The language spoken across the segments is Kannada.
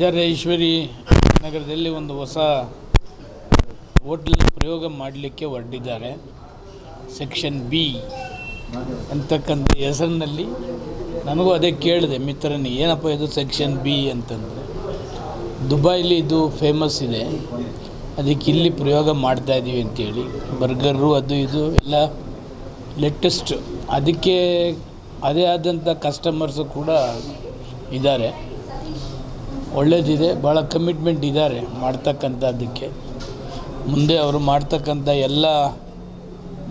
ರಾಜರಾಜೇಶ್ವರಿ ನಗರದಲ್ಲಿ ಒಂದು ಹೊಸ ಹೋಟ್ಲ್ ಪ್ರಯೋಗ ಮಾಡಲಿಕ್ಕೆ ಹೊರಟಿದ್ದಾರೆ. ಸೆಕ್ಷನ್ ಬಿ ಅಂತಕ್ಕಂಥ ಹೆಸರಿನಲ್ಲಿ ನನಗೂ ಅದೇ ಕೇಳಿದೆ ಮಿತ್ರನಿಗೆ ಏನಪ್ಪ ಇದು ಸೆಕ್ಷನ್ ಬಿ ಅಂತಂದರೆ? ದುಬೈಲಿ ಇದು ಫೇಮಸ್ ಇದೆ. ಅದಕ್ಕೆ ಇಲ್ಲಿ ಪ್ರಯೋಗ ಮಾಡ್ತಾ ಇದ್ದೀವಿ ಅಂತೇಳಿ. ಬರ್ಗರು, ಅದು ಇದು ಎಲ್ಲ ಲೇಟೆಸ್ಟ್ ಅದಕ್ಕೆ ಅದೇ ಆದಂಥ ಕಸ್ಟಮರ್ಸು ಕೂಡ ಇದ್ದಾರೆ. ಒಳ್ಳೇದಿದೆ ಭಾಳ ಕಮಿಟ್ಮೆಂಟ್ ಇದ್ದಾರೆ ಮಾಡ್ತಕ್ಕಂಥದ್ದಕ್ಕೆ. ಮುಂದೆ ಅವರು ಮಾಡ್ತಕ್ಕಂಥ ಎಲ್ಲ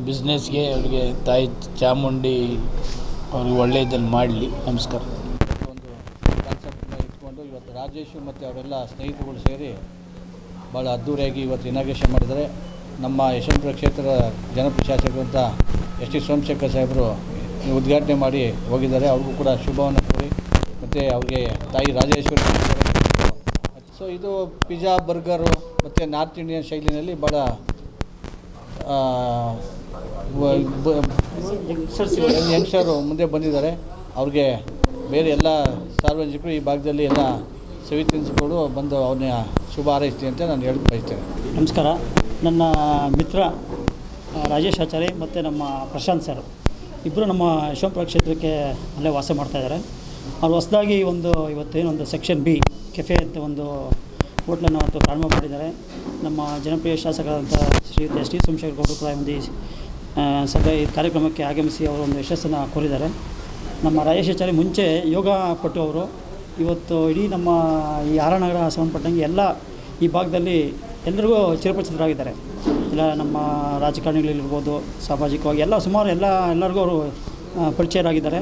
ಬಿಸ್ನೆಸ್ಗೆ ಅವರಿಗೆ ತಾಯಿ ಚಾಮುಂಡಿ ಅವ್ರಿಗೆ ಒಳ್ಳೆಯದನ್ನು ಮಾಡಲಿ. ನಮಸ್ಕಾರ. ಒಂದು ಕಾನ್ಸೆಪ್ಟನ್ನ ಇಟ್ಕೊಂಡು ಇವತ್ತು ರಾಜೇಶ್ ಮತ್ತು ಅವರೆಲ್ಲ ಸ್ನೇಹಿತರುಗಳು ಸೇರಿ ಭಾಳ ಅದ್ಧೂರಿಯಾಗಿ ಇವತ್ತು ಇನಾಗ್ರೇಷನ್ ಮಾಡಿದರೆ ನಮ್ಮ ಯಶವಂತಪುರ ಕ್ಷೇತ್ರದ ಜನಪ್ರಿಯ ಅಂತ ಎಸ್ ಟಿ ಸೋಮಶೇಖರ್ ಸಾಹೇಬರು ಉದ್ಘಾಟನೆ ಮಾಡಿ ಹೋಗಿದ್ದಾರೆ. ಅವ್ರಿಗೂ ಕೂಡ ಶುಭವನ್ನು ಮತ್ತು ಅವ್ರಿಗೆ ತಾಯಿ ರಾಜೇಶ್ವರಿ ಸೊ ಇದು ಪಿಜ್ಜಾ, ಬರ್ಗರು ಮತ್ತು ನಾರ್ತ್ ಇಂಡಿಯನ್ ಶೈಲಿನಲ್ಲಿ ಭಾಳ ಯಂಗ್ಸ್ಟರು ಮುಂದೆ ಬಂದಿದ್ದಾರೆ. ಅವ್ರಿಗೆ ಬೇರೆ ಎಲ್ಲ ಸಾರ್ವಜನಿಕರು ಈ ಭಾಗದಲ್ಲಿ ಎಲ್ಲ ಸವಿ ತಿನಿಸುಗಳು ಬಂದು ಅವ್ರನ್ನ ಶುಭ ಹಾರೈಸ್ತೀನಿ ಅಂತ ನಾನು ಹೇಳಕ್ಕೆ ಬಯಸ್ತೇನೆ. ನಮಸ್ಕಾರ. ನನ್ನ ಮಿತ್ರ ರಾಜೇಶ್ ಆಚಾರಿ ಮತ್ತು ನಮ್ಮ ಪ್ರಶಾಂತ್ ಸರ್. ಇಬ್ಬರು ನಮ್ಮ ಯಶವಂತಪುರ ಕ್ಷೇತ್ರಕ್ಕೆ ಅಲ್ಲೇ ವಾಸ ಮಾಡ್ತಾ ಇದ್ದಾರೆ. ಅವ್ರು ಹೊಸದಾಗಿ ಒಂದು ಇವತ್ತೇನೊಂದು ಸೆಕ್ಷನ್ ಬಿ ಕೆಫೆ ಅಂತ ಒಂದು ಹೋಟ್ಲನ್ನು ಅವತ್ತು ಪ್ರಾರಂಭ ಮಾಡಿದ್ದಾರೆ. ನಮ್ಮ ಜನಪ್ರಿಯ ಶಾಸಕರಾದಂಥ ಶ್ರೀ ಎಸ್ ಟಿ ಸೋಮಶೇಖರ್ ಗೌಡರು ಕೂಡ ಒಂದು ಈ, ಸಭೆ ಈ ಕಾರ್ಯಕ್ರಮಕ್ಕೆ ಆಗಮಿಸಿ ಅವರು ಒಂದು ಯಶಸ್ಸನ್ನು ಕೋರಿದ್ದಾರೆ. ನಮ್ಮ ರಾಜೇಶ್ ಆಚಾರ್ಯ ಮುಂಚೆ ಯೋಗ ಪಟ್ಟು ಅವರು ಇವತ್ತು ಇಡೀ ನಮ್ಮ ಈ ಆರನಗರ ಸಂಬಂಧಪಟ್ಟಂಗೆ ಎಲ್ಲ ಈ ಭಾಗದಲ್ಲಿ ಎಲ್ಲರಿಗೂ ಚಿರಪರಿಚಿತರಾಗಿದ್ದಾರೆ. ಇಲ್ಲ ನಮ್ಮ ರಾಜಕಾರಣಿಗಳಿರ್ಬೋದು ಸಾಮಾಜಿಕವಾಗಿ ಎಲ್ಲ ಸುಮಾರು ಎಲ್ಲ ಎಲ್ಲರಿಗೂ ಅವರು ಪರಿಚಯರಾಗಿದ್ದಾರೆ.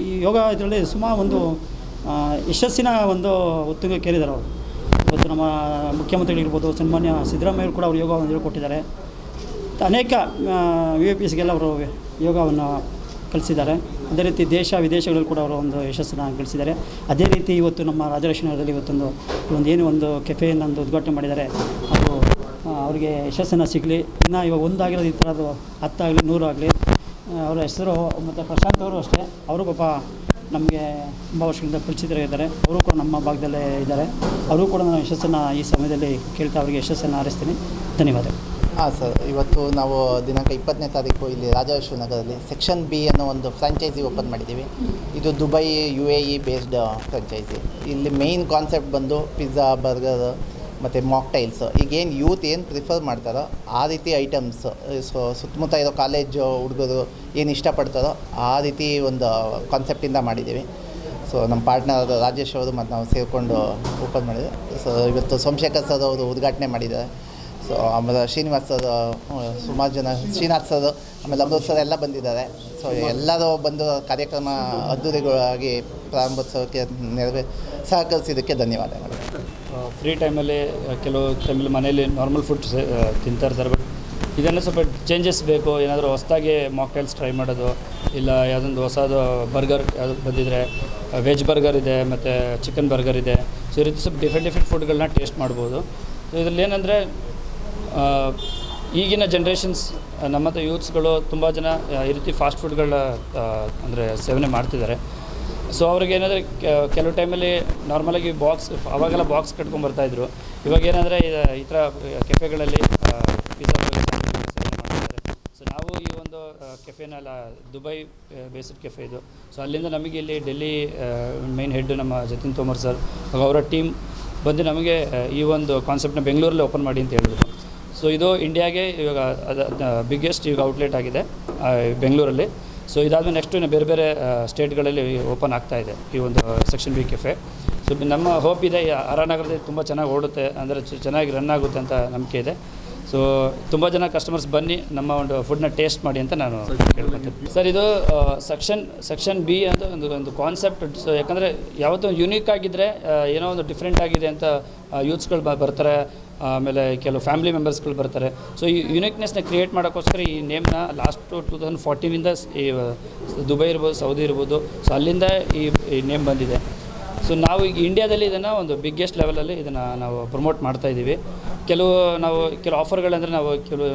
ಈ ಯೋಗ ಇದರಲ್ಲಿ ಸುಮಾರು ಒಂದು ಯಶಸ್ಸಿನ ಒಂದು ಉತ್ತುಂಗಕ್ಕೇರಿದ್ದಾರೆ ಅವರು. ಇವತ್ತು ನಮ್ಮ ಮುಖ್ಯಮಂತ್ರಿಗಳಿರ್ಬೋದು ಸನ್ಮಾನ್ಯ ಸಿದ್ದರಾಮಯ್ಯರು ಕೂಡ ಅವರು ಯೋಗವನ್ನು ಹೇಳ್ಕೊಟ್ಟಿದ್ದಾರೆ. ಅನೇಕ ವಿ ಐ ಪಿಸ್ಗೆಲ್ಲ ಅವರು ಯೋಗವನ್ನು ಕಲಿಸಿದ್ದಾರೆ. ಅದೇ ರೀತಿ ದೇಶ ವಿದೇಶಗಳಲ್ಲಿ ಕೂಡ ಅವರು ಒಂದು ಯಶಸ್ಸನ್ನು ಗಳಿಸಿದ್ದಾರೆ. ಅದೇ ರೀತಿ ಇವತ್ತು ನಮ್ಮ ರಾಜಲಕ್ಷ್ಮೀನಗರದಲ್ಲಿ ಇವತ್ತೊಂದು ಒಂದು ಏನು ಒಂದು ಕೆಫೆಯನ್ನು ಒಂದು ಉದ್ಘಾಟನೆ ಮಾಡಿದ್ದಾರೆ. ಆ, ಅವರಿಗೆ ಯಶಸ್ಸನ್ನು ಸಿಗಲಿ. ಇನ್ನು ಇವಾಗ ಒಂದಾಗಿರೋದು ಈ ಥರದ್ದು ಹತ್ತಾಗಲಿ ನೂರಾಗಲಿ. ಅವರ ಹೆಸರು ಮತ್ತು ಪ್ರಶಾಂತ್ ಅವರು ಅಷ್ಟೇ. ಅವರು ಪಾಪ ನಮಗೆ ತುಂಬ ವರ್ಷಗಳಿಂದ ಪರಿಚಿತರಾಗಿದ್ದಾರೆ ಅವರು ಕೂಡ ನಮ್ಮ ಭಾಗದಲ್ಲೇ ಇದ್ದಾರೆ. ಅವರು ಕೂಡ ನಾನು ಯಶಸ್ಸನ್ನು ಈ ಸಮಯದಲ್ಲಿ ಕೇಳ್ತಾ ಅವರಿಗೆ ಯಶಸ್ಸನ್ನು ಹಾರಿಸ್ತೀನಿ ಧನ್ಯವಾದ ಹಾಂ, ಸರ್. ಇವತ್ತು ನಾವು ದಿನಾಂಕ ಇಪ್ಪತ್ತನೇ ತಾರೀಕು ಇಲ್ಲಿ ರಾಜಾಶ್ವ ನಗರದಲ್ಲಿ ಸೆಕ್ಷನ್ ಬಿ ಅನ್ನೋ ಒಂದು ಫ್ರಾಂಚೈಸಿ ಓಪನ್ ಮಾಡಿದ್ದೀವಿ. ಇದು Dubai, U A E based franchise. ಇಲ್ಲಿ ಮೇಯ್ನ್ ಕಾನ್ಸೆಪ್ಟ್ ಬಂದು ಪಿಜ್ಜಾ ಬರ್ಗರ್ ಮತ್ತು ಮಾಕ್ಟೈಲ್ಸ್ ಈಗೇನು ಯೂತ್ ಏನು ಪ್ರಿಫರ್ ಮಾಡ್ತಾರೋ ಆ ರೀತಿ ಐಟಮ್ಸ್ ಸೊ ಸುತ್ತಮುತ್ತ ಇರೋ ಕಾಲೇಜ್ ಹುಡುಗರು ಏನು ಇಷ್ಟಪಡ್ತಾರೋ ಆ ರೀತಿ ಒಂದು ಕಾನ್ಸೆಪ್ಟಿಂದ ಮಾಡಿದ್ದೀವಿ. ಸೊ ನಮ್ಮ ಪಾರ್ಟ್ನರ್ ರಾಜೇಶ್ ಅವರು ಮತ್ತು ನಾವು ಸೇರಿಕೊಂಡು ಓಪನ್ ಮಾಡಿದ್ವಿ. ಸೊ ಇವತ್ತು ಸೋಮಶೇಖರ್ ಸರ್ ಅವರು ಉದ್ಘಾಟನೆ ಮಾಡಿದ್ದಾರೆ. ಸೊ ಆಮೇಲೆ ಶ್ರೀನಿವಾಸ್ ಸರ್ ಸುಮಾರು ಜನ, ಶ್ರೀನಾಥ್ ಸರ್ ಆಮೇಲೆ ಅಮೃತ್ ಸರ್ ಎಲ್ಲ ಬಂದಿದ್ದಾರೆ. ಸೊ ಎಲ್ಲರೂ ಬಂದು ಕಾರ್ಯಕ್ರಮ ಅದ್ದೂರಿಗಳಾಗಿ ಪ್ರಾರಂಭೋತ್ಸವಕ್ಕೆ ನೆರವೇ ಸಹಕರಿಸಿದ್ದಕ್ಕೆ ಧನ್ಯವಾದಗಳು. ಫ್ರೀ ಟೈಮಲ್ಲಿ ಕೆಲವು ಟೈಮಲ್ಲಿ ಮನೇಲಿ ನಾರ್ಮಲ್ ಫುಡ್ ತಿಂತಾ ಇರ್ತಾರೆ. ಬಟ್ ಇದನ್ನು ಸ್ವಲ್ಪ ಚೇಂಜಸ್ ಬೇಕು. ಏನಾದರೂ ಹೊಸದಾಗಿ ಮಾಕ್ಟೈಲ್ಸ್ ಟ್ರೈ ಮಾಡೋದು, ಇಲ್ಲ ಯಾವುದೊಂದು ಹೊಸದು ಬರ್ಗರ್ ಯಾವುದು ಬಂದಿದ್ರೆ ವೆಜ್ ಬರ್ಗರ್ ಇದೆ, ಮತ್ತು ಚಿಕನ್ ಬರ್ಗರ್ ಇದೆ. ಸೊ ಈ ರೀತಿ ಸ್ವಲ್ಪ ಡಿಫ್ರೆಂಟ್ ಡಿಫ್ರೆಂಟ್ ಫುಡ್ಗಳನ್ನ ಟೇಸ್ಟ್ ಮಾಡ್ಬೋದು. ಸೊ ಇದರಲ್ಲಿ ಏನಂದರೆ ಈಗಿನ ಜನ್ರೇಷನ್ಸ್ ನಮ್ಮಂಥ ಯೂತ್ಸ್ಗಳು ತುಂಬ ಜನ ಈ ರೀತಿ ಫಾಸ್ಟ್ ಫುಡ್ಗಳ ಅಂದರೆ ಸೇವನೆ ಮಾಡ್ತಿದ್ದಾರೆ. ಸೊ ಅವ್ರಿಗೆ ಏನಂದರೆ ಕೆಲವು ಟೈಮಲ್ಲಿ ನಾರ್ಮಲಾಗಿ ಬಾಕ್ಸ್ ಅವಾಗೆಲ್ಲ ಬಾಕ್ಸ್ ಕಟ್ಕೊಂಡು ಬರ್ತಾಯಿದ್ರು ಇವಾಗ ಏನಂದರೆ, ಈ ಥರ ಕೆಫೆಗಳಲ್ಲಿ ಸೊ ನಾವು ಈ ಒಂದು ಕೆಫೆನಲ್ಲ ದುಬೈ ಬೇಸ್ಡ್ ಕೆಫೆ ಇದು. ಸೊ ಅಲ್ಲಿಂದ ನಮಗೆ ಇಲ್ಲಿ ಡೆಲ್ಲಿ ಮೈನ್ ಹೆಡ್ ನಮ್ಮ ಜತಿನ್ ತೋಮರ್ ಸರ್ ಅವರ ಟೀಮ್ ಬಂದು ನಮಗೆ ಈ ಒಂದು ಕಾನ್ಸೆಪ್ಟ್ನ ಬೆಂಗಳೂರಲ್ಲಿ ಓಪನ್ ಮಾಡಿ ಅಂತ ಹೇಳಿದ್ರು. ಸೊ ಇದು ಇಂಡಿಯಾಗೆ ಇವಾಗ, ಅದು ಬಿಗ್ಗೆಸ್ಟ್ ಇವಾಗ ಔಟ್ಲೆಟ್ ಆಗಿದೆ ಬೆಂಗಳೂರಲ್ಲಿ ಸೊ ಇದಾದಮೇಲೆ ನೆಕ್ಸ್ಟ್ ಇನ್ನು ಬೇರೆ ಬೇರೆ ಸ್ಟೇಟ್ಗಳಲ್ಲಿ ಓಪನ್ ಆಗ್ತಾ ಇದೆ ಈ ಒಂದು ಸೆಕ್ಷನ್ ಬಿ ಕೆಫೆ ಸೊ ನಮ್ಮ ಹೋಪ್ ಇದೆ ಈ ಆರಾನಗರದಲ್ಲಿ ತುಂಬ ಚೆನ್ನಾಗಿ ಓಡುತ್ತೆ ಅಂದರೆ ಚೆನ್ನಾಗಿ ರನ್ ಆಗುತ್ತೆ ಅಂತ ನಂಬಿಕೆ ಇದೆ. ಸೊ ತುಂಬ ಜನ ಕಸ್ಟಮರ್ಸ್ ಬನ್ನಿ ನಮ್ಮ ಒಂದು ಫುಡ್ನ ಟೇಸ್ಟ್ ಮಾಡಿ ಅಂತ ನಾನು ಕೇಳ್ಕೊತೀನಿ. ಸರ್ ಇದು ಸೆಕ್ಷನ್ ಸೆಕ್ಷನ್ ಬಿ ಅಂತ ಒಂದು ಒಂದು ಕಾನ್ಸೆಪ್ಟ್ ಸೊ ಯಾಕಂದರೆ ಯಾವತ್ತೂ ಯುನೀಕ್ ಆಗಿದ್ದರೆ ಏನೋ ಒಂದು ಡಿಫ್ರೆಂಟ್ ಆಗಿದೆ ಅಂತ ಯೂತ್ಸ್ಗಳು ಬರ್ತಾರೆ. ಆಮೇಲೆ ಕೆಲವು ಫ್ಯಾಮಿಲಿ ಮೆಂಬರ್ಸ್ಗಳು ಬರ್ತಾರೆ. ಸೊ ಈ ಯುನಿಕ್ನೆಸ್ನ ಕ್ರಿಯೇಟ್ ಮಾಡೋಕ್ಕೋಸ್ಕರ ಈ ನೇಮ್ನ ಲಾಸ್ಟ್ ಟು ತೌಸಂಡ್ ಫೋರ್ಟೀನಿಂದ ಈ ದುಬೈ ಇರ್ಬೋದು, ಸೌದಿ ಇರ್ಬೋದು. ಸೊ ಅಲ್ಲಿಂದ ಈ ನೇಮ್ ಬಂದಿದೆ. ಸೊ ನಾವು ಈಗ ಇಂಡಿಯಾದಲ್ಲಿ ಇದನ್ನು ಒಂದು ಬಿಗ್ಗೆಸ್ಟ್ ಲೆವೆಲಲ್ಲಿ ಇದನ್ನು ನಾವು ಪ್ರಮೋಟ್ ಮಾಡ್ತಾ ಇದ್ದೀವಿ ಕೆಲವು ನಾವು, ಕೆಲವು ಆಫರ್ಗಳಂದರೆ ನಾವು ಕೆಲವು,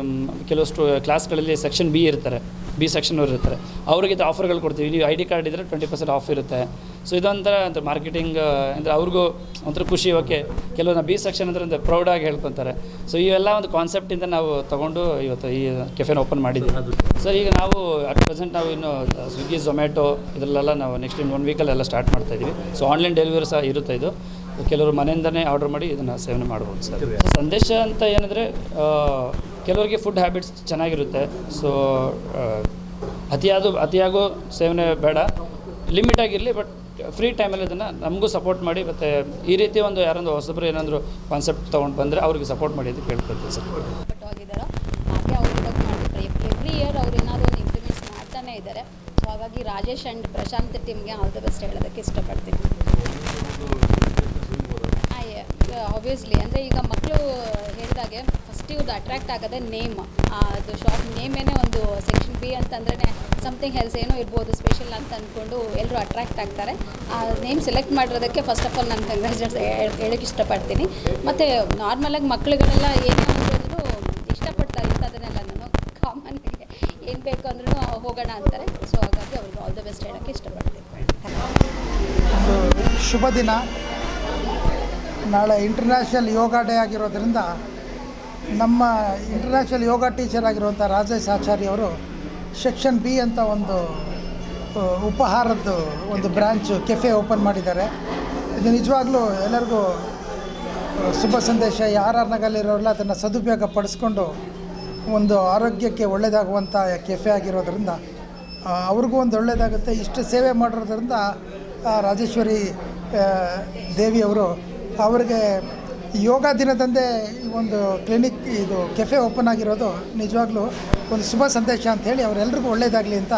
ಕೆಲವಷ್ಟು ಕ್ಲಾಸ್ಗಳಲ್ಲಿ ಸೆಕ್ಷನ್ ಬಿ ಇರ್ತಾರೆ. ಬಿ ಸೆಕ್ಷನ್ ಅವ್ರು ಇರ್ತಾರೆ. ಅವ್ರಿಗೆ ಇದು ಆಫರ್ಗಳು ಕೊಡ್ತೀವಿ. ನೀವು ಐ ಡಿ ಕಾರ್ಡ್ ಇದ್ದರೆ ಟ್ವೆಂಟಿ ಪರ್ಸೆಂಟ್ ಆಫ್ ಇರುತ್ತೆ. ಸೊ ಇದೊಂಥರ ಅಂದರೆ ಮಾರ್ಕೆಟಿಂಗ್ ಅಂದರೆ ಅವ್ರಿಗೂ ಒಂಥರ ಖುಷಿ. ಓಕೆ ಕೆಲವೊಂದು ಬಿ ಸೆಕ್ಷನ್ ಅಂದರೆ ಒಂದು ಪ್ರೌಡಾಗಿ ಹೇಳ್ಕೊತಾರೆ. ಸೊ ಇವೆಲ್ಲ ಒಂದು ಕಾನ್ಸೆಪ್ಟಿಂದ ನಾವು ತೊಗೊಂಡು ಇವತ್ತು ಈ ಕೆಫೆನ ಓಪನ್ ಮಾಡಿದ್ದೀವಿ. ಸರ್ ಈಗ ನಾವು ಅಟ್ ಪ್ರೆಸೆಂಟ್ ನಾವು ಇನ್ನು ಸ್ವಿಗ್ಗಿ ಝೊಮ್ಯಾಟೊ ಇದರಲ್ಲೆಲ್ಲ ನಾವು ನೆಕ್ಸ್ಟ್ ಇನ್ನು ಒನ್ ವೀಕಲ್ಲೆಲ್ಲ ಸ್ಟಾರ್ಟ್ ಮಾಡ್ತಾ ಇದ್ದೀವಿ ಸೊ ಆನ್ಲೈನ್ ಡೆಲಿವರಿ ಸಹ ಇರುತ್ತೆ ಇದು. ಕೆಲವರು ಮನೆಯಿಂದನೇ ಆರ್ಡರ್ ಮಾಡಿ ಇದನ್ನು ಸೇವನೆ ಮಾಡ್ಬೋದು ಸರ್ ಸಂದೇಶ ಅಂತ ಏನಂದರೆ ಕೆಲವರಿಗೆ ಫುಡ್ ಹ್ಯಾಬಿಟ್ಸ್ ಚೆನ್ನಾಗಿರುತ್ತೆ. ಸೊ ಅತಿಯಾದ, ಅತಿಯಾಗೋ ಸೇವನೆ ಬೇಡ. ಲಿಮಿಟ್ ಆಗಿರಲಿ ಬಟ್ ಫ್ರೀ ಟೈಮಲ್ಲಿ ಅದನ್ನು ನಮಗೂ ಸಪೋರ್ಟ್ ಮಾಡಿ, ಮತ್ತು ಈ ರೀತಿ ಒಂದು ಯಾರೊಂದು ಹೊಸಬ್ರು ಏನಾದರೂ ಕಾನ್ಸೆಪ್ಟ್ ತೊಗೊಂಡು ಬಂದರೆ ಅವ್ರಿಗೆ ಸಪೋರ್ಟ್ ಮಾಡಿ ಅಂತ ಕೇಳ್ಕೊಳ್ತೀವಿ ಸರ್. ಇಯರ್ ಅವ್ರು ಏನಾದರೂ ಒಂದು ಇದ್ದಾರೆ. ಸೊ ಹಾಗಾಗಿ ರಾಜೇಶ್ ಆ್ಯಂಡ್ ಪ್ರಶಾಂತ್ ಟೀಮ್ಗೆ ಆಲ್ ದ ಬೆಸ್ಟ್ ಹೇಳೋದಕ್ಕೆ ಇಷ್ಟಪಡ್ತೀನಿ. ಆಬ್ವಿಯಸ್ಲಿ ಅಂದರೆ ಈಗ ಮಕ್ಕಳು ಹೇಳಿದಾಗೆ ಫಸ್ಟ್ ಇವ್ರದ್ದು ಅಟ್ರಾಕ್ಟ್ ಆಗೋದೆ ನೇಮ್ ಅದು ಶಾಪ್ ನೇಮೇನೆ ಒಂದು ಸೆಕ್ಷನ್ ಬಿ ಅಂತಂದ್ರೆ ಸಮಥಿಂಗ್ ಹೆಲ್ಸ್ ಏನೋ ಇರ್ಬೋದು ಸ್ಪೆಷಲ್ ಅಂತ ಅಂದ್ಕೊಂಡು ಎಲ್ಲರೂ ಅಟ್ರಾಕ್ಟ್ ಆಗ್ತಾರೆ. ಆ ನೇಮ್ ಸೆಲೆಕ್ಟ್ ಮಾಡಿರೋದಕ್ಕೆ ಫಸ್ಟ್ ಆಫ್ ಆಲ್ ನಾನು ಕಂಗ್ರ್ಯಾಚುಲೇಟ್ಸ್ ಹೇಳೋಕ್ಕೆ ಇಷ್ಟಪಡ್ತೀನಿ. ಮತ್ತು ನಾರ್ಮಲಾಗಿ ಮಕ್ಳುಗಳೆಲ್ಲ ಏನೇ ಅಂದ್ರೂ ಇಷ್ಟಪಡ್ತಾರೆ ಇಂಥದನ್ನೆಲ್ಲ ನಾನು ಕಾಮನ್ ಏನು ಬೇಕು ಅಂದ್ರೂ ಹೋಗೋಣ ಅಂತಾರೆ. ಸೊ ಹಾಗಾಗಿ ಅವ್ರಿಗೆ ಆಲ್ ದ ಬೆಸ್ಟ್ ಹೇಳೋಕ್ಕೆ ಇಷ್ಟಪಡ್ತೀನಿ. ಶುಭ ದಿನ ನಾಳೆ ಇಂಟರ್ನ್ಯಾಷನಲ್ ಯೋಗ ಡೇ ಆಗಿರೋದ್ರಿಂದ ನಮ್ಮ ಇಂಟರ್ನ್ಯಾಷನಲ್ ಯೋಗ ಟೀಚರ್ ಆಗಿರುವಂಥ ರಾಜೇಶ್ ಆಚಾರ್ಯ ಅವರು ಸೆಕ್ಷನ್ ಬಿ ಅಂತ ಒಂದು ಉಪಹಾರದ್ದು ಒಂದು ಬ್ರ್ಯಾಂಚ್ ಕೆಫೆ ಓಪನ್ ಮಾಡಿದ್ದಾರೆ. ಇದು ನಿಜವಾಗ್ಲೂ ಎಲ್ಲರಿಗೂ ಶುಭ ಸಂದೇಶ. ಯಾರ ನಗಲಿರೋರೆಲ್ಲ ಅದನ್ನು ಸದುಪಯೋಗ ಪಡಿಸ್ಕೊಂಡು ಒಂದು ಆರೋಗ್ಯಕ್ಕೆ ಒಳ್ಳೆಯದಾಗುವಂಥ ಕೆಫೆ ಆಗಿರೋದ್ರಿಂದ ಅವ್ರಿಗೂ ಒಂದು ಒಳ್ಳೆಯದಾಗುತ್ತೆ ಇಷ್ಟು ಸೇವೆ ಮಾಡಿರೋದ್ರಿಂದ ರಾಜೇಶ್ವರಿ ದೇವಿಯವರು ಅವರಿಗೆ ಯೋಗ ದಿನದಂದೇ ಈ ಒಂದು ಕ್ಲಿನಿಕ್ ಇದು ಕೆಫೆ ಓಪನ್ ಆಗಿರೋದು ನಿಜವಾಗ್ಲೂ ಒಂದು ಶುಭ ಸಂದೇಶ ಅಂಥೇಳಿ ಅವರೆಲ್ರಿಗೂ ಒಳ್ಳೆಯದಾಗಲಿ ಅಂತ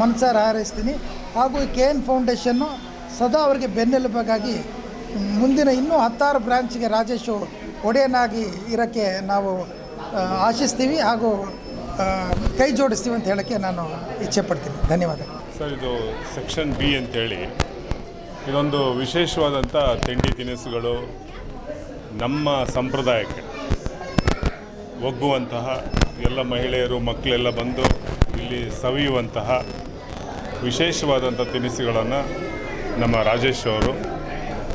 ಮನಸಾರ ಹಾರೈಸ್ತೀನಿ. ಹಾಗೂ ಕೆ ಎನ್ ಫೌಂಡೇಶನ್ನು ಸದಾ ಅವರಿಗೆ ಬೆನ್ನೆಲುಬಾಗಿ ಮುಂದಿನ ಇನ್ನೂ ಹತ್ತಾರು ಬ್ರಾಂಚ್ಗೆ ರಾಜೇಶು ಒಡೆಯನಾಗಿ ಇರೋಕ್ಕೆ ನಾವು ಆಶಿಸ್ತೀವಿ ಹಾಗೂ ಕೈ ಜೋಡಿಸ್ತೀವಿ ಅಂತ ಹೇಳೋಕ್ಕೆ ನಾನು ಇಚ್ಛೆ ಪಡ್ತೀನಿ ಧನ್ಯವಾದ. ಸರ್, ಇದು ಸೆಕ್ಷನ್ ಬಿ ಅಂತೇಳಿ ಇದೊಂದು ವಿಶೇಷವಾದಂಥ ತಿಂಡಿ ತಿನಿಸುಗಳು ನಮ್ಮ ಸಂಪ್ರದಾಯಕ್ಕೆ ಒಗ್ಗುವಂತಹ, ಎಲ್ಲ ಮಹಿಳೆಯರು, ಮಕ್ಕಳೆಲ್ಲ ಬಂದು ಇಲ್ಲಿ ಸವಿಯುವಂತಹ ವಿಶೇಷವಾದಂಥ ತಿನಿಸುಗಳನ್ನು ನಮ್ಮ ರಾಜೇಶ್ ಅವರು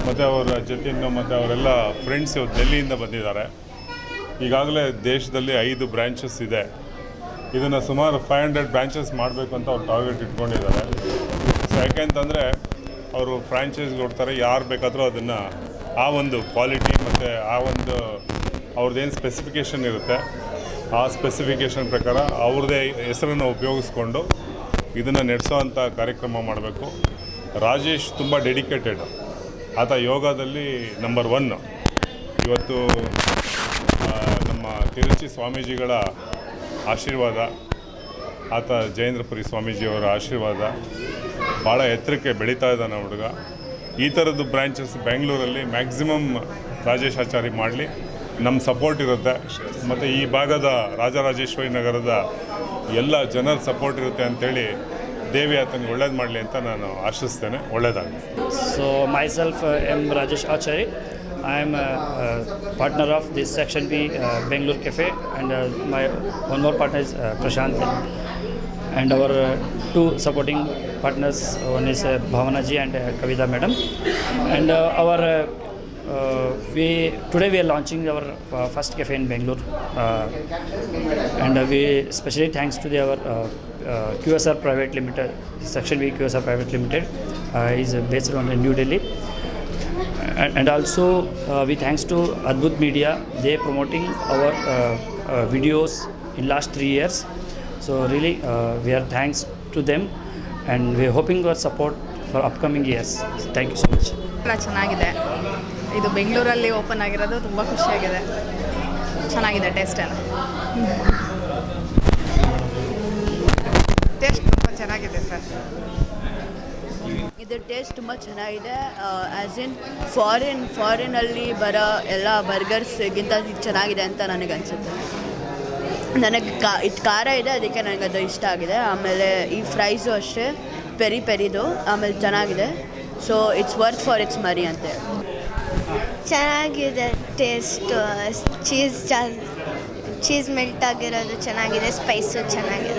ಮತ್ತು ಅವರ ಜೊತೆಯಿಂದ ಮತ್ತು ಅವರೆಲ್ಲ ಫ್ರೆಂಡ್ಸ್ ಡೆಲ್ಲಿಯಿಂದ ಬಂದಿದ್ದಾರೆ. ಈಗಾಗಲೇ ದೇಶದಲ್ಲಿ ಐದು ಬ್ರ್ಯಾಂಚಸ್ ಇದೆ. ಇದನ್ನು ಸುಮಾರು ಫೈವ್ ಹಂಡ್ರೆಡ್ ಬ್ರ್ಯಾಂಚಸ್ ಮಾಡಬೇಕು ಅಂತ ಅವ್ರು ಟಾರ್ಗೆಟ್ ಇಟ್ಕೊಂಡಿದ್ದಾರೆ. ಸೊ ಯಾಕೆಂತಂದರೆ ಅವರು ಫ್ರಾಂಚೈಸ್ ಕೊಡ್ತಾರೆ, ಯಾರು ಬೇಕಾದರೂ ಅದನ್ನು ಆ ಒಂದು ಕ್ವಾಲಿಟಿ ಮತ್ತು ಆ ಒಂದು ಅವ್ರದ್ದೇನು ಸ್ಪೆಸಿಫಿಕೇಷನ್ ಇರುತ್ತೆ, ಆ ಸ್ಪೆಸಿಫಿಕೇಷನ್ ಪ್ರಕಾರ ಅವ್ರದ್ದೇ ಹೆಸರನ್ನು ಉಪಯೋಗಿಸ್ಕೊಂಡು ಇದನ್ನು ನಡೆಸೋವಂಥ ಕಾರ್ಯಕ್ರಮ ಮಾಡಬೇಕು. ರಾಜೇಶ್ ತುಂಬ ಡೆಡಿಕೇಟೆಡ್ ಆತ ಯೋಗದಲ್ಲಿ ನಂಬರ್ ಒನ್ ಇವತ್ತು ನಮ್ಮ ತಿರುಚಿ ಸ್ವಾಮೀಜಿಗಳ ಆಶೀರ್ವಾದ, ಆತ ಜಯೇಂದ್ರಪುರಿ ಸ್ವಾಮೀಜಿಯವರ ಆಶೀರ್ವಾದ ಭಾಳ ಎತ್ತರಕ್ಕೆ ಬೆಳೀತಾ ಇದ್ದಾನೆ ಹುಡುಗ. ಈ ಥರದ್ದು ಬ್ರ್ಯಾಂಚಸ್ ಬೆಂಗಳೂರಲ್ಲಿ ಮ್ಯಾಕ್ಸಿಮಮ್ ರಾಜೇಶ್ ಆಚಾರಿ ಮಾಡಲಿ. ನಮ್ಮ ಸಪೋರ್ಟ್ ಇರುತ್ತೆ. ಮತ್ತು ಈ ಭಾಗದ ರಾಜರಾಜೇಶ್ವರಿ ನಗರದ ಎಲ್ಲ ಜನರ ಸಪೋರ್ಟ್ ಇರುತ್ತೆ ಅಂತೇಳಿ ದೇವಿ ಆತನಿಗೆ ಒಳ್ಳೇದು ಮಾಡಲಿ ಅಂತ ನಾನು ಆಶಿಸ್ತೇನೆ. ಒಳ್ಳೇದಾಗಲಿ. So myself M Rajesh Achari. I am a, of partner of this Section B uh, Bangalore Cafe, and uh, my Prashanth more our two uh, Partners. One is uh, Bhavana ji and uh, Kavita madam, and uh, our. Uh, uh, we today we are launching our uh, first cafe in Bangalore, uh, and uh, we especially thanks to the, our uh, uh, QSR Private Limited, Section B QSR Private Limited, uh, is uh, based on uh, New Delhi, and, also uh, we thanks to Adbut Media, they promoting our uh, uh, videos in last three years. So really, uh, we are thanks to them, and we hoping your support for upcoming years thank you so much much. ಎಲ್ಲ ಚೆನ್ನಾಗಿದೆ. ಇದು ಬೆಂಗಳೂರಲ್ಲಿ ಓಪನ್ ಆಗಿರೋದು ತುಂಬ ಖುಷಿಯಾಗಿದೆ. ಚೆನ್ನಾಗಿದೆ ಟೇಸ್ಟ್ ಎಲ್ಲ. ಟೇಸ್ಟ್ ತುಂಬ ಚೆನ್ನಾಗಿದೆ ಸರ್ ಇದು ಟೇಸ್ಟ್ ತುಂಬ ಚೆನ್ನಾಗಿದೆ. ಆ್ಯಸ್ ಇನ್ ಫಾರಿನ್ ಫಾರಿನಲ್ಲಿ ಬರೋ ಎಲ್ಲ ಬರ್ಗರ್ಸ್ಗಿಂತ ಇದು ಚೆನ್ನಾಗಿದೆ ಅಂತ ನನಗನ್ಸುತ್ತೆ ಅನಿಸುತ್ತೆ. ನನಗೆ ಕಾ, ಇದು ಖಾರ ಇದೆ, ಅದಕ್ಕೆ ನನಗೆ ಅದು ಇಷ್ಟ ಆಗಿದೆ. ಆಮೇಲೆ ಈ ಫ್ರೈಸು ಅಷ್ಟೇ, ಪೆರಿ ಪೆರಿದು, ಆಮೇಲೆ ಚೆನ್ನಾಗಿದೆ. So it's worth for it's ಮರಿ ಅಂತ. ಚೆನ್ನಾಗಿದೆ ಟೇಸ್ಟು ಚೀಸ್ ಚೀಸ್ ಮೆಲ್ಟ್ ಆಗಿರೋದು ಚೆನ್ನಾಗಿದೆ ಸ್ಪೈಸು ಚೆನ್ನಾಗಿದೆ.